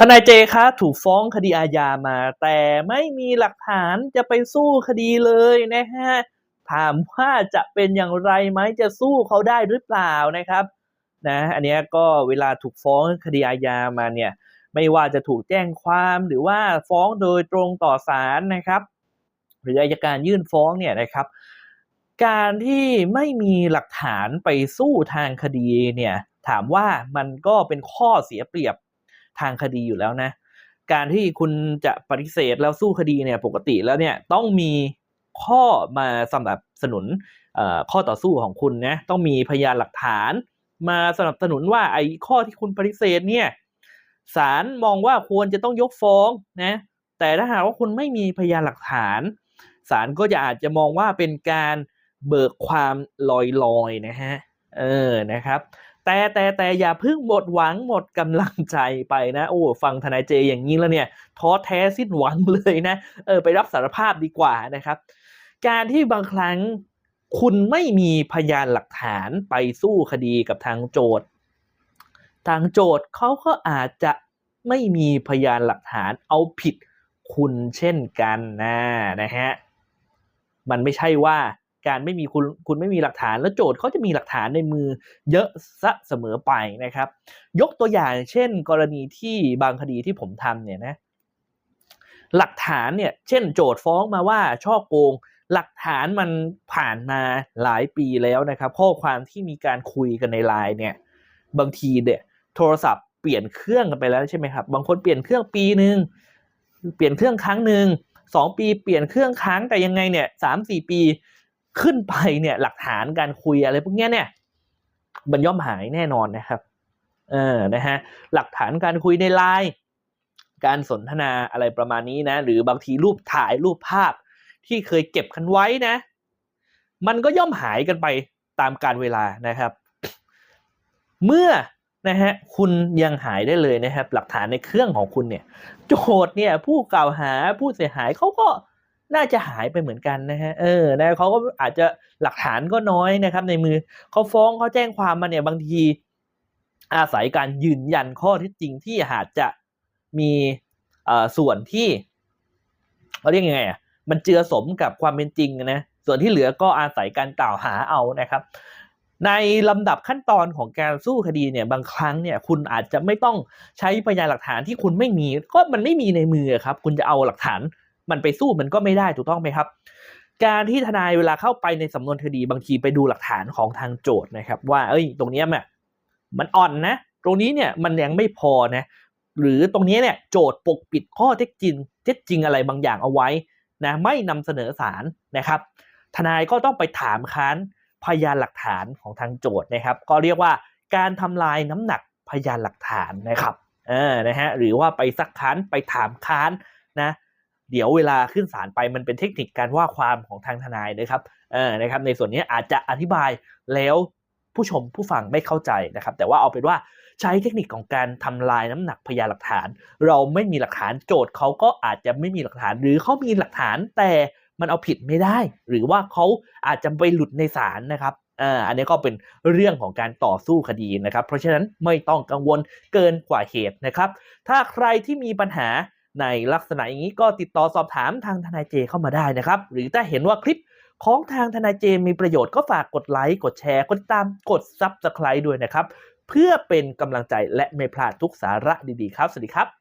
ทนายเจคะถูกฟ้องคดีอาญามา แต่ไม่มีหลักฐานจะไปสู้คดีเลยนะฮะถามว่าจะเป็นอย่างไรไหมจะสู้เขาได้หรือเปล่านะครับนะอันนี้ก็เวลาถูกฟ้องคดีอาญามาเนี่ยไม่ว่าจะถูกแจ้งความหรือว่าฟ้องโดยตรงต่อศาลนะครับ หรืออัยการยื่นฟ้องเนี่ยนะครับ การที่ไม่มีหลักฐานไปสู้ทางคดีเนี่ยถามว่ามันก็เป็นข้อเสียเปรียบ ทางคดีอยู่แล้วนะ การที่คุณจะปฏิเสธแล้วสู้คดีเนี่ยปกติแล้วเนี่ยต้องมีข้อมาสนับสนุนข้อต่อสู้ของคุณนะต้องมีพยานหลักฐานมาสนับสนุนว่าไอ้ข้อที่คุณปฏิเสธเนี่ยศาลมองว่าควรจะต้องยกฟ้องนะแต่ถ้าหากว่าคุณไม่มีพยานหลักฐานศาลก็จะอาจจะมองว่าเป็นการเบิกความลอยๆนะฮะเออนะครับ แต่แต่แต่อย่าเพิ่งหมดหวังหมดกำลังใจไปนะ โอ้ฟังทนายเจอย่างนี้แล้วเนี่ยท้อแท้สิ้นหวังเลยนะเออไปรับสารภาพดีกว่านะครับ การที่บางครั้งคุณไม่มีพยานหลักฐานไปสู้คดีกับทางโจทย์ ทางโจทย์เขาก็อาจจะไม่มีพยานหลักฐานเอาผิดคุณเช่นกันนะนะฮะมันไม่ใช่ว่า การไม่มีคุณคุณไม่มีหลักฐาน แล้วโจทย์เขาจะมีหลักฐานในมือเยอะซะเสมอไปนะครับ ยกตัวอย่างเช่น กรณีที่บางคดีที่ผมทำเนี่ยนะหลักฐานเนี่ยเช่น โจทย์ฟ้องมาว่าช่อโกงหลักฐานมันผ่านมาหลายปีแล้วนะครับ ข้อความที่มีการคุยกันในไลน์เนี่ยบางทีเนี่ยโทรศัพท์เปลี่ยนเครื่องกันไปแล้วใช่ไหมครับบางคนเปลี่ยนเครื่องปีหนึ่งเปลี่ยนเครื่องครั้งหนึ่งสองปีเปลี่ยนเครื่องครั้งแต่ยังไงเนี่ยสามสี่ปี ขึ้นไปเนี่ยหลักฐานการคุยอะไรพวกนี้เนี่ยมันย่อมหายแน่นอนนะครับเออนะฮะหลักฐานการคุยในไลน์การสนทนาอะไรประมาณนี้นะ หรือบางทีรูปถ่ายรูปภาพที่เคยเก็บกันไว้นะ มันก็ย่อมหายกันไปตามการเวลานะครับ เมื่อนะฮะคุณยังหายได้เลยนะครับ หลักฐานในเครื่องของคุณเนี่ย โจทย์เนี่ยผู้กล่าวหาผู้เสียหายเขาก็ น่าจะหายไปเหมือนกันนะฮะเออนะเขาก็อาจจะหลักฐานก็น้อยนะครับ ในมือเขาฟ้องเขาแจ้งความมาเนี่ยบางที อาศัยการยืนยันข้อเท็จจริงที่อาจจะมีเอ่อส่วนที่เขาเรียกยังไงอะมันเจือสมกับความเป็นจริงนะส่วนที่เหลือก็อาศัยการกล่าวหาเอานะครับ ในลำดับขั้นตอนของการสู้คดีเนี่ยบางครั้งเนี่ยคุณอาจจะไม่ต้องใช้พยานหลักฐานที่คุณไม่มี ก็มันไม่มีในมือครับ คุณจะเอาหลักฐาน มันไปสู้มันก็ไม่ได้ถูกต้องไหมครับ การที่ทนายเวลาเข้าไปในสำนวนคดีบางทีไปดูหลักฐานของทางโจทย์นะครับ ว่าเอ้ยตรงนี้มันมันอ่อนนะ ตรงนี้เนี่ยมันยังไม่พอนะหรือตรงนี้เนี่ยโจทย์ปกปิดข้อเท็จจริงเท็จจริงอะไรบางอย่างเอาไว้นะไม่นำเสนอศาลนะครับ ทนายก็ต้องไปถามค้านพยานหลักฐานของทางโจทย์นะครับ ก็เรียกว่าการทำลายน้ำหนักพยานหลักฐานนะครับเออนะฮะหรือว่าไปซักค้านไปถามค้านนะ เดี๋ยวเวลาขึ้นศาลไปมันเป็นเทคนิคการว่าความของทางทนายนะครับเออนะครับ ในส่วนนี้อาจจะอธิบายแล้วผู้ชมผู้ฟังไม่เข้าใจนะครับ แต่ว่าเอาเป็นว่าใช้เทคนิคของการทำลายน้ำหนักพยานหลักฐาน เราไม่มีหลักฐานโจทย์เขาก็อาจจะไม่มีหลักฐาน หรือเขามีหลักฐานแต่มันเอาผิดไม่ได้ หรือว่าเขาอาจจะไปหลุดในศาลนะครับอ่าอันนี้ก็เป็นเรื่องของการต่อสู้คดีนะครับ เพราะฉะนั้นไม่ต้องกังวลเกินกว่าเหตุนะครับ ถ้าใครที่มีปัญหา ในลักษณะอย่างนี้ก็ติดต่อสอบถามทางทนายเจเข้ามาได้นะครับ หรือถ้าเห็นว่าคลิปของทางทนายเจมีประโยชน์ก็ฝากกดไลค์กดแชร์ กดติดตามกด Subscribe ด้วยนะครับ เพื่อเป็นกำลังใจและไม่พลาดทุกสาระดีๆครับ สวัสดีครับ